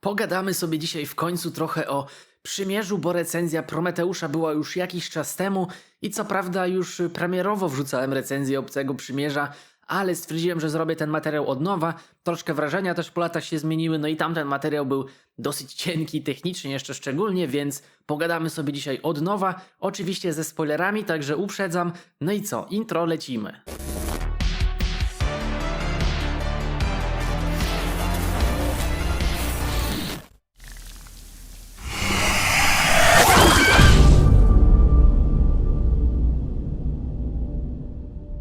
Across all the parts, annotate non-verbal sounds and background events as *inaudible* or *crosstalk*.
Pogadamy sobie dzisiaj w końcu trochę o przymierzu, bo recenzja Prometeusza była już jakiś czas temu i co prawda już premierowo wrzucałem recenzję Obcego Przymierza, ale stwierdziłem, że zrobię ten materiał od nowa. Troszkę wrażenia też po latach się zmieniły, no i tamten materiał był dosyć cienki technicznie jeszcze szczególnie, więc pogadamy sobie dzisiaj od nowa. Oczywiście ze spoilerami, także uprzedzam. No i co, intro lecimy.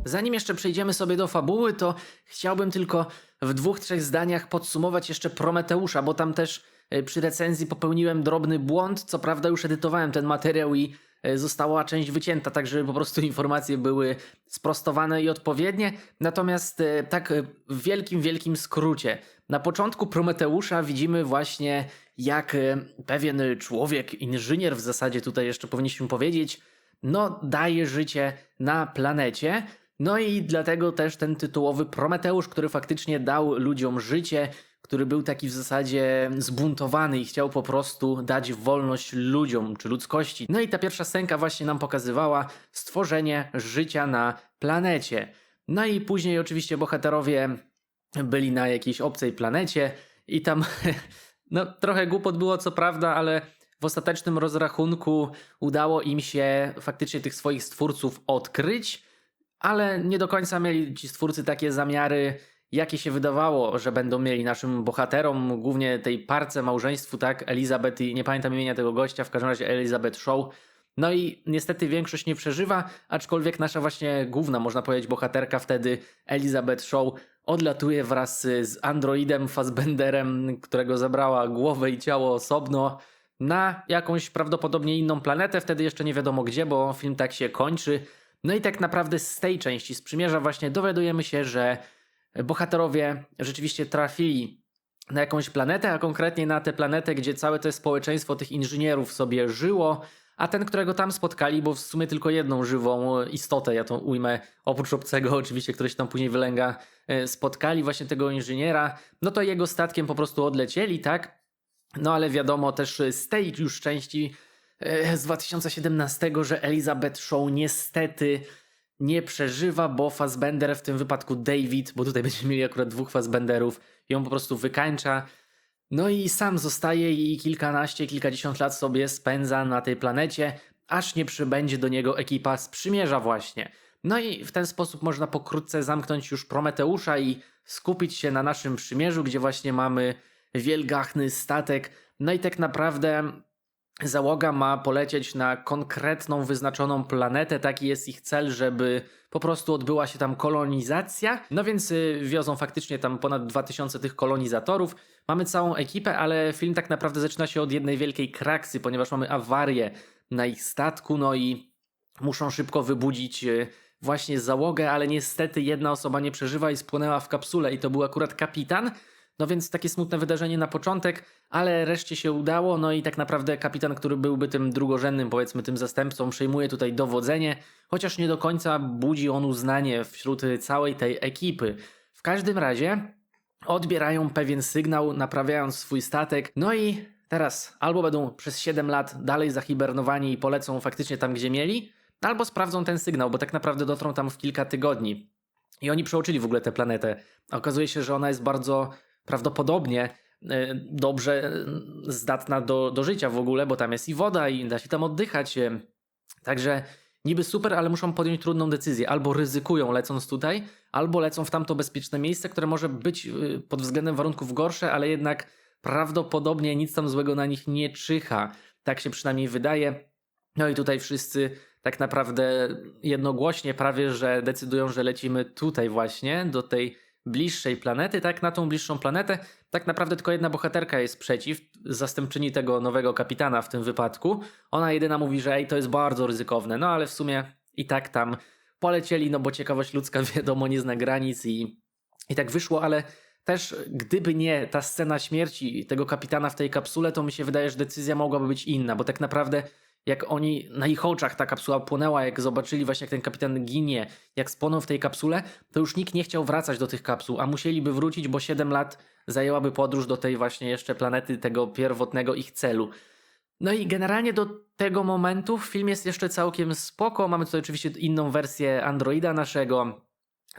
Zanim jeszcze przejdziemy sobie do fabuły, to chciałbym tylko w dwóch, trzech zdaniach podsumować jeszcze Prometeusza, bo tam też e, przy recenzji popełniłem drobny błąd. Co prawda już edytowałem ten materiał i e, została część wycięta, tak żeby po prostu *laughs* informacje były sprostowane i odpowiednie. Natomiast e, tak w wielkim, wielkim skrócie. Na początku Prometeusza widzimy właśnie jak pewien człowiek, inżynier w zasadzie tutaj jeszcze powinniśmy powiedzieć, no daje życie na planecie. No i dlatego też ten tytułowy Prometeusz, który faktycznie dał ludziom życie, który był taki w zasadzie zbuntowany i chciał po prostu dać wolność ludziom czy ludzkości. No i ta pierwsza scenka właśnie nam pokazywała stworzenie życia na planecie. No i później oczywiście bohaterowie byli na jakiejś obcej planecie i tam *laughs* no trochę głupot było co prawda, ale w ostatecznym rozrachunku udało im się faktycznie tych swoich stwórców odkryć, ale nie do końca mieli ci stwórcy takie zamiary, jakie się wydawało, że będą mieli naszym bohaterom, głównie tej parce małżeństwu, tak, Elizabeth i nie pamiętam imienia tego gościa, w każdym razie Elizabeth Shaw. No i niestety większość nie przeżywa, aczkolwiek nasza właśnie główna, można powiedzieć, bohaterka wtedy, Elizabeth Shaw, odlatuje wraz z androidem Fassbenderem, którego zabrała głowę i ciało osobno, na jakąś prawdopodobnie inną planetę, wtedy jeszcze nie wiadomo gdzie, bo film tak się kończy. No i tak naprawdę z tej części z właśnie dowiadujemy się, że bohaterowie rzeczywiście trafili na jakąś planetę, a konkretnie na tę planetę, gdzie całe to społeczeństwo tych inżynierów sobie żyło, a ten, którego tam spotkali, bo w sumie tylko jedną żywą istotę, ja to ujmę, oprócz obcego oczywiście, który się tam później wylęga, e, spotkali właśnie tego inżyniera, no to jego statkiem po prostu odlecieli, tak? No ale wiadomo też z tej już części z 2017, że Elizabeth Shaw niestety nie przeżywa, bo Fassbender, w tym wypadku David, bo tutaj *laughs* będziemy mieli akurat dwóch Fassbenderów, ją po prostu wykańcza. No i sam zostaje i kilkanaście, kilkadziesiąt lat sobie spędza na tej planecie, aż nie przybędzie do niego ekipa z przymierza właśnie. No i w ten sposób można pokrótce zamknąć już Prometeusza i skupić się na naszym przymierzu, gdzie właśnie mamy wielgachny statek. No i tak naprawdę załoga ma polecieć na konkretną, wyznaczoną planetę. Taki jest ich cel, żeby po prostu odbyła się tam kolonizacja. No więc y, wiozą faktycznie tam ponad 2000 tych kolonizatorów. Mamy całą ekipę, ale film tak naprawdę zaczyna się od jednej wielkiej kraksy, ponieważ mamy awarię na ich statku, no i muszą szybko wybudzić y, właśnie załogę, ale niestety jedna osoba nie przeżywa i spłynęła w kapsule i to był akurat kapitan. No więc takie smutne wydarzenie na początek, ale reszcie się udało. No i tak naprawdę kapitan, który byłby tym drugorzędnym, powiedzmy, tym zastępcą, przejmuje tutaj dowodzenie, chociaż nie do końca budzi on uznanie wśród całej tej ekipy. W każdym razie odbierają pewien sygnał, naprawiając swój statek. No i teraz albo będą przez 7 lat dalej zahibernowani i polecą faktycznie tam, gdzie mieli, albo sprawdzą ten sygnał, bo tak naprawdę dotrą tam w kilka tygodni. I oni przeoczyli w ogóle tę planetę. Okazuje się, że ona jest bardzo prawdopodobnie e, dobrze e, zdatna do, do życia w ogóle, bo tam jest i woda i da się tam oddychać. e. Także niby super, ale muszą podjąć trudną decyzję. Albo ryzykują lecąc tutaj, albo lecą w tamto bezpieczne miejsce, które może być pod względem warunków gorsze, ale jednak prawdopodobnie nic tam złego na nich nie czyha. Tak się przynajmniej wydaje. No i tutaj wszyscy tak naprawdę jednogłośnie prawie, że decydują, że lecimy tutaj właśnie, do tej bliższej planety, tak? Na tą bliższą planetę tak naprawdę tylko jedna bohaterka jest przeciw, zastępczyni tego nowego kapitana w tym wypadku. Ona jedyna mówi, że ej, to jest bardzo ryzykowne, no ale w sumie i tak tam polecieli, no bo ciekawość ludzka *laughs* wiadomo nie zna granic i, i tak wyszło, ale też gdyby nie ta scena śmierci tego kapitana w tej kapsule, to mi się wydaje, że decyzja mogłaby być inna, bo tak naprawdę jak oni, na ich oczach ta kapsuła płonęła, jak zobaczyli właśnie jak ten kapitan ginie, jak spłonął w tej kapsule, to już nikt nie chciał wracać do tych kapsuł, a musieliby wrócić, bo 7 lat zajęłaby podróż do tej właśnie jeszcze planety, tego pierwotnego ich celu. No i generalnie do tego momentu film jest jeszcze całkiem spoko. Mamy tutaj oczywiście inną wersję Androida naszego,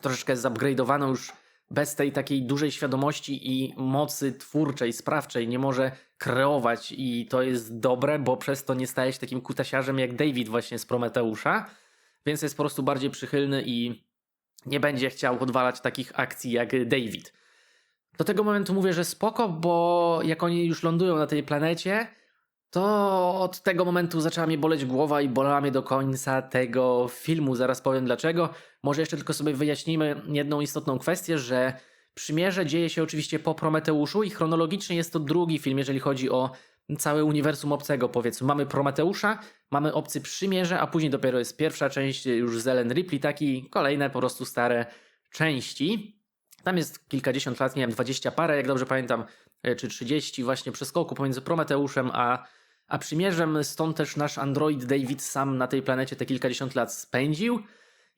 troszeczkę zupgrade'owaną już bez tej takiej dużej świadomości i mocy twórczej, sprawczej. Nie może kreować i to jest dobre, bo przez to nie staje się takim kutasiarzem jak David właśnie z Prometeusza, więc jest po prostu bardziej przychylny i nie będzie chciał odwalać takich akcji jak David. Do tego momentu mówię, że spoko, bo jak oni już lądują na tej planecie, to od tego momentu zaczęła mnie boleć głowa i bolała mnie do końca tego filmu. Zaraz powiem dlaczego. Może jeszcze tylko sobie wyjaśnijmy jedną istotną kwestię, że Przymierze dzieje się oczywiście po Prometeuszu i chronologicznie jest to drugi film, jeżeli chodzi o całe uniwersum obcego, powiedzmy. Mamy Prometeusza, mamy Obcy Przymierze, a później dopiero jest pierwsza część już z Ellen Ripley, tak i kolejne po prostu stare części. Tam jest kilkadziesiąt lat, nie wiem, dwadzieścia parę, jak dobrze pamiętam, e, czy trzydzieści właśnie przeskoku pomiędzy Prometeuszem a, a Przymierzem. Stąd też nasz android David sam na tej planecie te kilkadziesiąt lat spędził.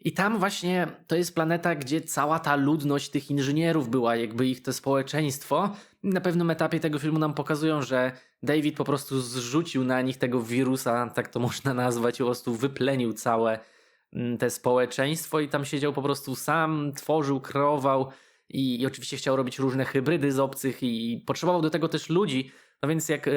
I tam właśnie to jest planeta, gdzie cała ta ludność tych inżynierów była, jakby ich to społeczeństwo. Na pewnym etapie tego filmu nam pokazują, że David po prostu zrzucił na nich tego wirusa, tak to *laughs* można nazwać, po prostu wyplenił całe mm, te społeczeństwo i tam siedział po prostu sam, tworzył, kreował i, i oczywiście chciał robić różne hybrydy z obcych i potrzebował do tego też ludzi. No więc jak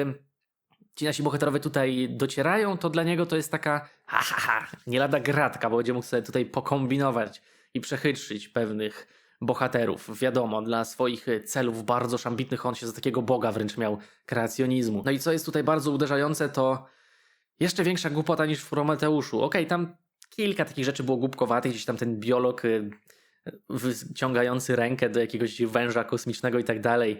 ci nasi bohaterowie tutaj docierają, to dla niego to jest taka ha, ha, ha nie lada gratka, bo będzie mógł sobie tutaj pokombinować i przechytrzyć pewnych bohaterów. Wiadomo, dla swoich celów bardzo ambitnych on się za takiego boga wręcz miał kreacjonizmu. No i co jest tutaj bardzo uderzające, to jeszcze większa głupota niż w Prometeuszu. Okej, okay, tam kilka takich rzeczy było głupkowatych, gdzieś tam ten biolog y, wyciągający rękę do jakiegoś węża kosmicznego i tak dalej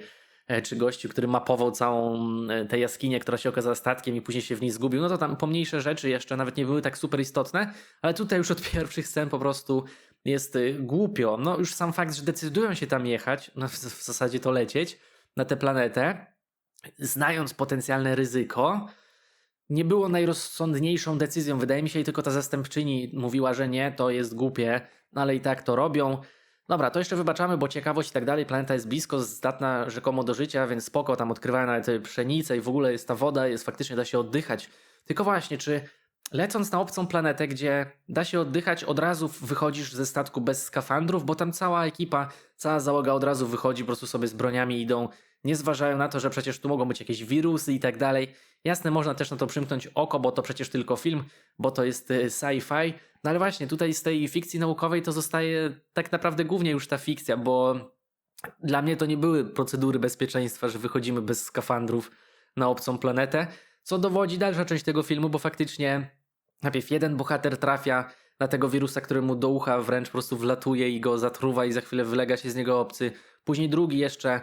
czy gościu, który mapował całą e, tę jaskinię, która się okazała statkiem i później się w niej zgubił, no to tam pomniejsze rzeczy jeszcze nawet nie były tak super istotne, ale tutaj już od *laughs* pierwszych scen po prostu jest y, głupio. No już sam fakt, że decydują się tam jechać, no w zasadzie to lecieć na tę planetę, znając potencjalne ryzyko, nie było najrozsądniejszą decyzją. Wydaje mi się, i tylko ta zastępczyni mówiła, że nie, to jest głupie, no ale i tak to robią. Dobra, to jeszcze wybaczamy, bo ciekawość i tak dalej. Planeta jest blisko, zdatna rzekomo do życia, więc spoko, tam odkrywają nawet pszenicę i w ogóle jest ta woda, jest faktycznie da się oddychać. Tylko właśnie, czy lecąc na obcą planetę, gdzie da się oddychać, od razu wychodzisz ze statku bez skafandrów, bo tam cała ekipa, cała załoga od razu wychodzi, po prostu sobie z broniami idą, nie zważają na to, że przecież tu mogą być jakieś wirusy i tak dalej. Jasne, można też na to przymknąć oko, bo to przecież tylko film, bo to jest y, sci-fi, no ale właśnie, tutaj z tej fikcji naukowej to zostaje tak naprawdę głównie już ta fikcja, bo dla mnie to nie były procedury bezpieczeństwa, że wychodzimy bez skafandrów na obcą planetę, co dowodzi dalsza część tego filmu, bo faktycznie najpierw jeden bohater trafia na tego wirusa, który mu do ucha wręcz po prostu wlatuje i go zatruwa i za chwilę wylega się z niego obcy. Później drugi jeszcze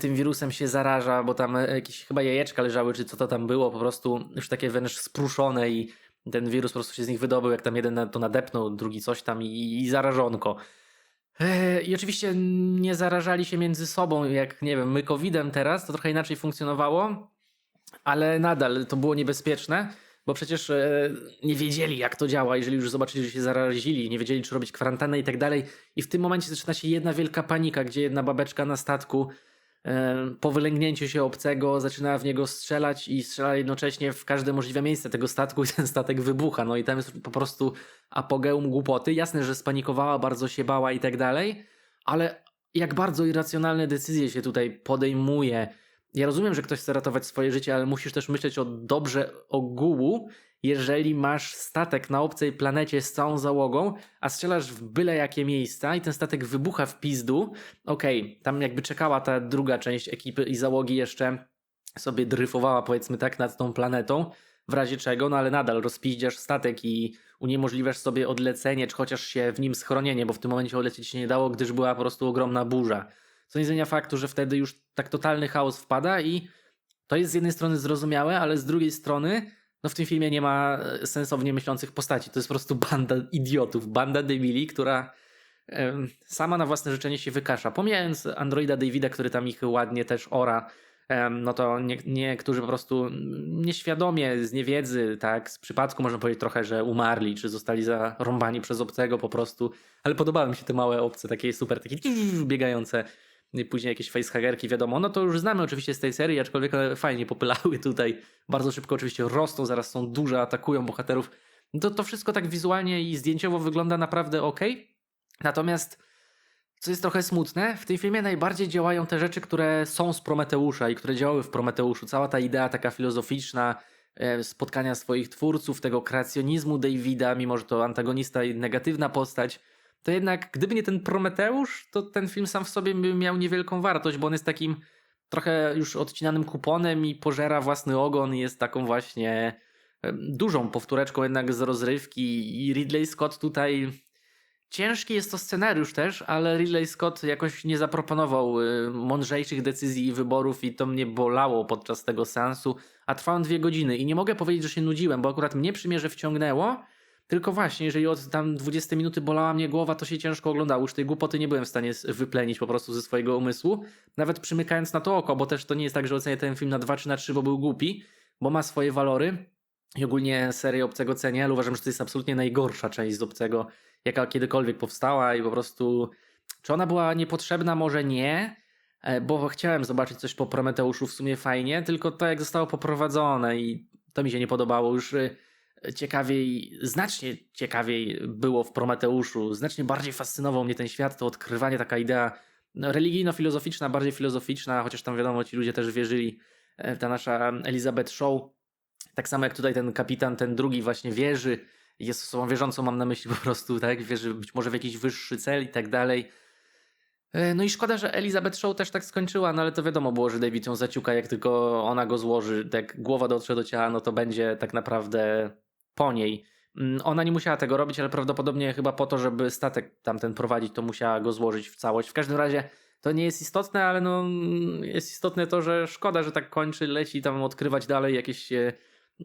tym wirusem się zaraża, bo tam jakieś chyba jajeczka leżały, czy co to tam było, po prostu już takie wręcz spruszone i ten wirus po prostu się z nich wydobył, jak tam jeden to nadepnął, drugi coś tam i, i zarażonko. Eee, I oczywiście nie zarażali się między sobą, jak nie wiem, my COVID-em teraz, to trochę inaczej funkcjonowało, ale nadal to było niebezpieczne, bo przecież e, nie wiedzieli, jak to działa, jeżeli już zobaczyli, że się zarazili, nie wiedzieli, czy robić kwarantannę i tak dalej. I w tym momencie zaczyna się jedna wielka panika, gdzie jedna babeczka na statku po wylęgnięciu się obcego zaczyna w niego strzelać i strzela jednocześnie w każde możliwe miejsce tego statku i ten statek wybucha. No i tam jest po prostu apogeum głupoty. Jasne, że spanikowała, bardzo się bała i tak dalej, ale jak bardzo irracjonalne decyzje się tutaj podejmuje. Ja rozumiem, że ktoś chce ratować swoje życie, ale musisz też myśleć o dobrze ogółu jeżeli masz statek na obcej planecie z całą załogą, a strzelasz w byle jakie miejsca i ten statek wybucha w pizdu, okej, okay, tam jakby czekała ta druga część ekipy i załogi jeszcze sobie dryfowała powiedzmy tak nad tą planetą, w razie czego, no ale nadal rozpiździasz statek i uniemożliwiasz sobie odlecenie, czy chociaż się w nim schronienie, bo w tym momencie odlecieć się nie dało, gdyż była po prostu ogromna burza. Co nie zmienia faktu, że wtedy już tak totalny chaos wpada i to jest z jednej strony zrozumiałe, ale z drugiej strony no w tym filmie nie ma e, sensownie myślących postaci. To jest po prostu banda idiotów, banda debili, która sama na własne życzenie się wykasza. Pomijając androida Davida, który tam ich ładnie też ora, no to nie, niektórzy po prostu nieświadomie, z niewiedzy, tak, z przypadku można powiedzieć trochę, że umarli, czy zostali zarąbani przez obcego po prostu, ale podobały mi się te małe obce, takie super, takie biegające później jakieś facehagerki, wiadomo, no to już znamy oczywiście z tej serii, aczkolwiek one fajnie popylały tutaj, bardzo szybko oczywiście rosną, zaraz są duże, atakują bohaterów, to, to wszystko tak wizualnie i zdjęciowo wygląda naprawdę ok. Natomiast, co jest trochę smutne, w tym filmie najbardziej działają te rzeczy, które są z Prometeusza i które działały w Prometeuszu. Cała ta idea taka filozoficzna, e, spotkania swoich twórców, tego kreacjonizmu Davida, mimo że to antagonista i negatywna postać, to jednak gdyby nie ten Prometeusz, to ten film sam w sobie by miał niewielką wartość, bo on jest takim trochę już odcinanym kuponem i pożera własny ogon jest taką właśnie dużą powtóreczką jednak z rozrywki. I Ridley Scott tutaj ciężki jest to scenariusz też, ale Ridley Scott jakoś nie zaproponował y, mądrzejszych decyzji i wyborów i to mnie bolało podczas tego seansu, a trwał on dwie godziny. I nie mogę powiedzieć, że się nudziłem, bo akurat mnie przymierze wciągnęło, tylko właśnie, jeżeli od tam 20 minuty bolała mnie głowa, to się ciężko oglądało. Już tej głupoty nie byłem w stanie wyplenić po prostu ze swojego umysłu. Nawet przymykając na to oko, bo też to nie jest tak, że ocenię ten film na 2 czy na 3, bo był głupi, bo ma swoje walory. I ogólnie serię Obcego cenię, ale uważam, że to jest absolutnie najgorsza część z Obcego, jaka kiedykolwiek powstała i po prostu... Czy ona była niepotrzebna? Może nie, e, bo chciałem zobaczyć coś po Prometeuszu w sumie fajnie, tylko to jak zostało poprowadzone i to mi się nie podobało. Już y, ciekawiej, znacznie ciekawiej było w Prometeuszu, znacznie bardziej fascynował mnie ten świat, to odkrywanie, taka idea no, religijno-filozoficzna, bardziej filozoficzna, chociaż tam wiadomo, ci ludzie też wierzyli, e, ta nasza Elizabeth Shaw, tak samo jak tutaj ten kapitan, ten drugi właśnie wierzy, jest osobą wierzącą, mam na myśli po prostu, tak, wierzy być może w jakiś wyższy cel i tak dalej. E, No i szkoda, że Elizabeth Shaw też tak skończyła, no ale to wiadomo było, że David ją zaciuka, jak tylko ona go złoży, tak głowa dotrze do ciała, no to będzie tak naprawdę po niej. Mm, Ona nie musiała tego robić, ale prawdopodobnie chyba po to, żeby statek tamten prowadzić, to musiała go złożyć w całość. W każdym razie to nie jest istotne, ale no mm, jest istotne to, że szkoda, że tak kończy, leci tam odkrywać dalej jakieś e,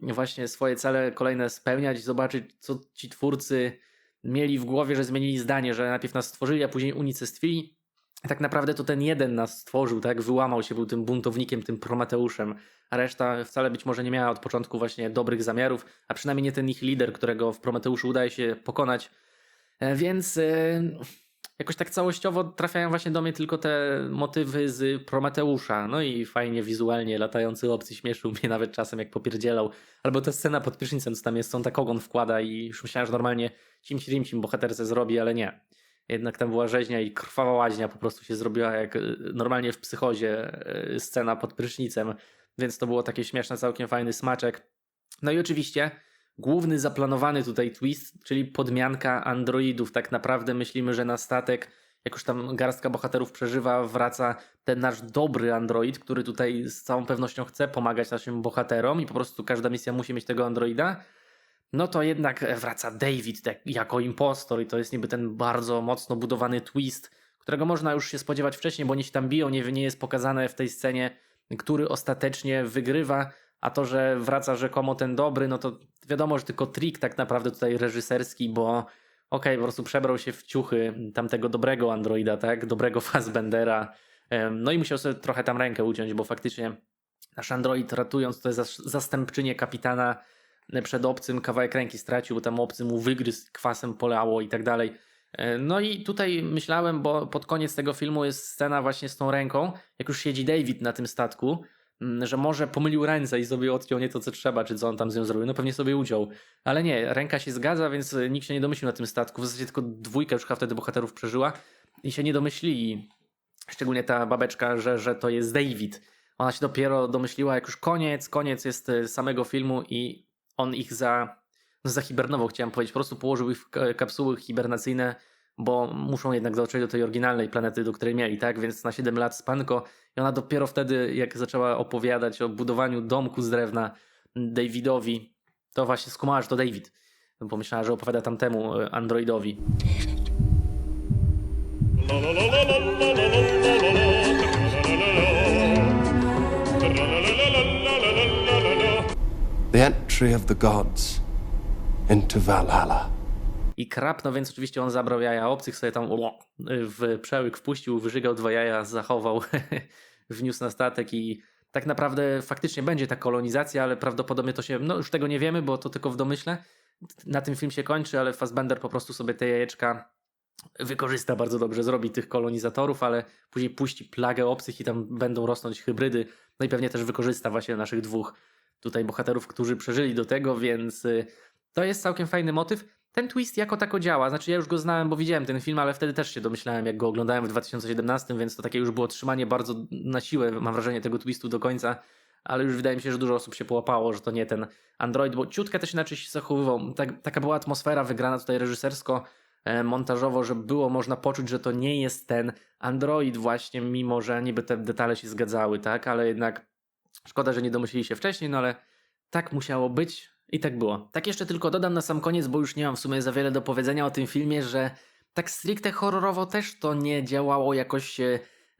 właśnie swoje cele kolejne spełniać, zobaczyć co ci twórcy mieli w głowie, że zmienili zdanie, że najpierw nas stworzyli, a później unicestwili. Tak naprawdę to ten jeden nas stworzył, tak? Wyłamał się, był tym buntownikiem, tym Prometeuszem, a reszta wcale być może nie miała od początku właśnie dobrych zamiarów, a przynajmniej nie ten ich lider, którego w Prometeuszu udaje się pokonać. E, Więc e, jakoś tak całościowo trafiają właśnie do mnie tylko te motywy z Prometeusza. No i fajnie wizualnie latający obcy śmieszył mnie *laughs* nawet czasem jak popierdzielał. Albo ta scena pod prysznicem, co tam jest, on tak ogon wkłada i już myślałem, że normalnie cim cim bohaterce zrobi, ale nie. Jednak tam była rzeźnia i krwawa łaźnia po prostu się zrobiła jak y, normalnie w psychozie y, scena pod prysznicem, więc to było takie śmieszne, całkiem fajny smaczek. No i oczywiście główny zaplanowany tutaj twist, czyli podmianka androidów. Tak naprawdę myślimy, że na statek, jak już tam garstka bohaterów przeżywa, wraca ten nasz dobry android, który tutaj z całą pewnością chce pomagać naszym bohaterom i po prostu każda misja musi mieć tego androida. No to jednak wraca David tak, jako impostor i to jest niby ten bardzo mocno budowany twist, którego można już się spodziewać wcześniej, bo oni się tam biją, nie, nie jest pokazane w tej scenie, który ostatecznie wygrywa, a to, że wraca rzekomo ten dobry, no to wiadomo, że tylko trik tak naprawdę tutaj reżyserski, bo okej, po prostu przebrał się w ciuchy tamtego dobrego androida, tak, dobrego *laughs* Fassbendera, no i musiał sobie trochę tam rękę uciąć, bo faktycznie nasz android ratując to jest zas- zastępczynię kapitana przed obcym kawałek ręki stracił, bo tam obcy mu wygryzł, kwasem polało i tak dalej. E, No i tutaj myślałem, bo pod koniec tego filmu jest scena właśnie z tą ręką, jak już siedzi David na tym statku, że może pomylił ręce i sobie odciął nie to, co trzeba, czy co on tam z nią zrobił. No pewnie sobie uciął. Ale nie, ręka się zgadza, więc e, nikt się nie domyślił na tym statku. W zasadzie tylko dwójka już wtedy bohaterów przeżyła i się nie domyślili. Szczególnie ta babeczka, że, że to jest David. Ona się dopiero domyśliła, jak już koniec, koniec jest e, samego filmu i on ich za, no zahibernował, chciałem powiedzieć. Po prostu położył ich w ka- kapsuły hibernacyjne, bo muszą jednak dotrzeć do tej oryginalnej planety, do której mieli, tak? Więc na 7 lat spanko i ona dopiero wtedy, jak zaczęła opowiadać o budowaniu domku z drewna Davidowi, to właśnie skumała, że to David. Pomyślała, że opowiada tamtemu e, androidowi. The entry of the gods into Valhalla. I krap, no więc oczywiście on zabrał jaja obcych, sobie tam w przełyk wpuścił, wyżygał dwa jaja, zachował, *laughs* wniósł na statek i tak naprawdę faktycznie będzie ta kolonizacja, ale prawdopodobnie to się, no już tego nie wiemy, bo to tylko w domyśle. Na tym film się kończy, ale Fassbender po prostu sobie te jajeczka wykorzysta bardzo dobrze, zrobi tych kolonizatorów, ale później puści plagę obcych i tam będą rosnąć hybrydy. No i pewnie też wykorzysta właśnie naszych dwóch tutaj bohaterów, którzy przeżyli do tego, więc y, to jest całkiem fajny motyw. Ten twist jako tako działa, znaczy ja już go znałem, bo widziałem ten film, ale wtedy też się domyślałem, jak go oglądałem w 2017, więc to takie już było trzymanie bardzo na siłę, mam wrażenie, tego twistu do końca, ale już wydaje mi się, że dużo osób się połapało, że to nie ten Android, bo ciutkę też inaczej się zachowywał. Tak, taka była atmosfera wygrana tutaj reżysersko, e, montażowo, że było można poczuć, że to nie jest ten Android właśnie, mimo że niby te detale się zgadzały, tak, ale jednak szkoda, że nie domyślili się wcześniej, no ale tak musiało być i tak było. Tak jeszcze tylko dodam na sam koniec, bo już nie mam w sumie za wiele do powiedzenia o tym filmie, że tak stricte horrorowo też to nie działało jakoś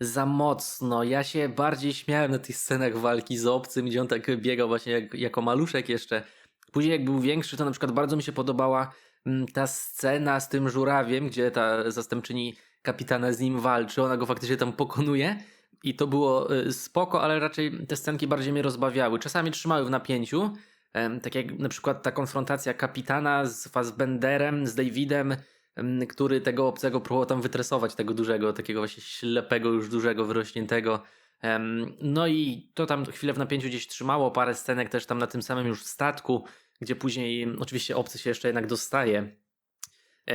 za mocno. Ja się bardziej śmiałem na tych scenach walki z obcym, gdzie on tak biegał właśnie jak, jako maluszek jeszcze. Później jak był większy, to na przykład bardzo mi się podobała mm, ta scena z tym żurawiem, gdzie ta zastępczyni kapitana z nim walczy, ona go faktycznie tam pokonuje. I to było y, spoko, ale raczej te scenki bardziej mnie rozbawiały. Czasami trzymały w napięciu. Tak jak na przykład ta konfrontacja kapitana z Fassbenderem, z Davidem, em, który tego obcego próbował tam wytresować, tego dużego, takiego właśnie ślepego, już dużego, wyrośniętego. No i to tam chwilę w napięciu gdzieś trzymało, parę scenek też tam na tym samym już statku, gdzie później oczywiście obcy się jeszcze jednak dostaje e,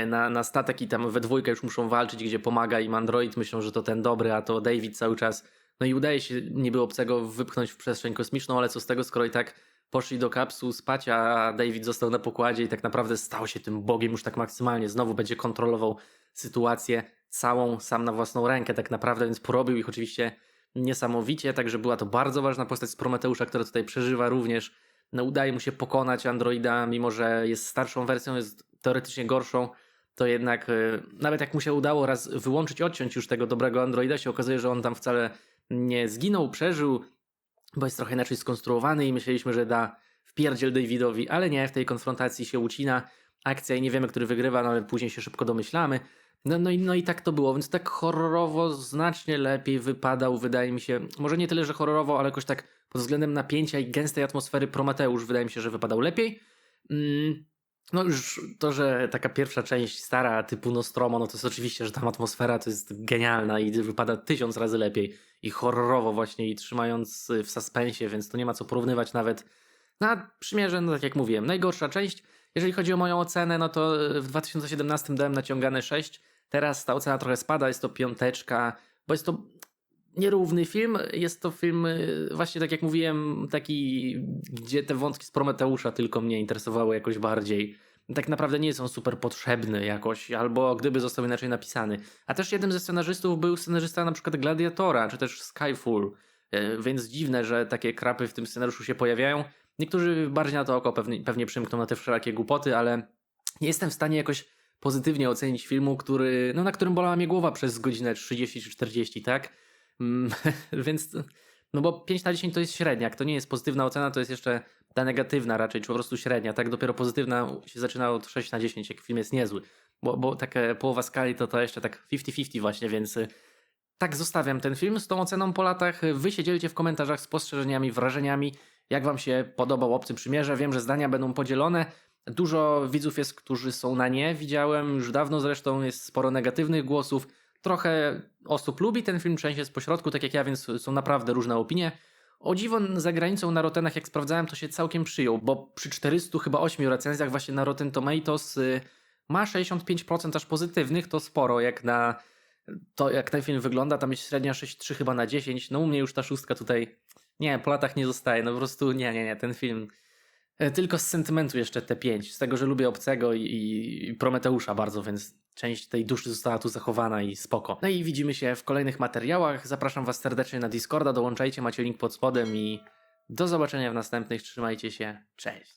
na, na statek i tam we dwójkę już muszą walczyć, gdzie pomaga im Android, myślą, że to ten dobry, a to David cały czas. No i udaje się niby obcego wypchnąć w przestrzeń kosmiczną, ale co z tego, skoro i tak poszli do kapsuł spać, a David został na pokładzie i tak naprawdę stał się tym Bogiem już tak maksymalnie. Znowu będzie kontrolował sytuację całą sam na własną rękę tak naprawdę, więc porobił ich oczywiście niesamowicie, także była to bardzo ważna postać z Prometeusza, która tutaj przeżywa również. No, udaje mu się pokonać Androida, mimo że jest starszą wersją, jest teoretycznie gorszą, to jednak y, nawet jak mu się udało raz wyłączyć, odciąć już tego dobrego Androida, się okazuje, że on tam wcale nie zginął, przeżył, bo jest trochę inaczej skonstruowany i myśleliśmy, że da wpierdziel Davidowi, ale nie, w tej konfrontacji się ucina akcja i nie wiemy, który wygrywa, no ale później się szybko domyślamy. No, no, i, no i tak to było, więc tak horrorowo znacznie lepiej wypadał, wydaje mi się, może nie tyle, że horrorowo, ale jakoś tak pod względem napięcia i gęstej atmosfery Prometeusz wydaje mi się, że wypadał lepiej. Mm, no już to, że taka pierwsza część stara typu Nostromo, no to jest oczywiście, że tam atmosfera to jest genialna i wypada tysiąc razy lepiej i horrorowo właśnie i trzymając w suspensie, więc to nie ma co porównywać nawet na przymierze, no tak jak mówiłem, najgorsza część. Jeżeli chodzi o moją ocenę, no to y, w 2017 dałem naciągane 6, teraz ta ocena trochę spada, jest to piąteczka, bo jest to nierówny film, jest to film y, właśnie tak jak mówiłem, taki, gdzie te wątki z Prometeusza tylko mnie interesowały jakoś bardziej. Tak naprawdę nie są super potrzebne jakoś, albo gdyby został inaczej napisany. A też jednym ze scenarzystów był scenarzysta na przykład Gladiatora, czy też Skyfall, Y, więc dziwne, że takie krapy w tym scenariuszu się pojawiają. Niektórzy bardziej na to oko pewnie, pewnie przymkną na te wszelakie głupoty, ale nie jestem w stanie jakoś pozytywnie ocenić filmu, który, no, na którym bolała mnie głowa przez godzinę 30 czy 40, tak? Mm, *laughs* Więc, no bo 5 na 10 to jest średniak, to nie jest pozytywna ocena, to jest jeszcze ta negatywna raczej, czy po prostu średnia, tak? Dopiero pozytywna się zaczyna od 6 na 10, jak film jest niezły, bo, bo taka połowa skali to to jeszcze tak 50-50 właśnie, więc y, tak zostawiam ten film z tą oceną po latach. Wy się dzielcie w komentarzach spostrzeżeniami, wrażeniami, jak wam się podobał Obcy Przymierze. Wiem, że zdania będą podzielone. Dużo widzów jest, którzy są na nie. Widziałem już dawno zresztą, jest sporo negatywnych głosów. Trochę osób lubi ten film, część jest pośrodku, tak jak ja, więc są naprawdę różne opinie. O dziwo za granicą na Rotenach, jak sprawdzałem, to się całkiem przyjął, bo przy 400 chyba 8 recenzjach właśnie na Rotten Tomatoes y, ma 65% aż pozytywnych, to sporo jak na to, jak ten film wygląda. Tam jest średnia 6,3 chyba na 10. No u mnie już ta szóstka tutaj, nie, po latach nie zostaje, no po prostu nie, nie, nie, ten film tylko z sentymentu jeszcze te 5, z tego, że lubię Obcego i, i Prometeusza bardzo, więc część tej duszy została tu zachowana i spoko. No i widzimy się w kolejnych materiałach. Zapraszam Was serdecznie na Discorda, dołączajcie, macie link pod spodem i do zobaczenia w następnych. Trzymajcie się, cześć.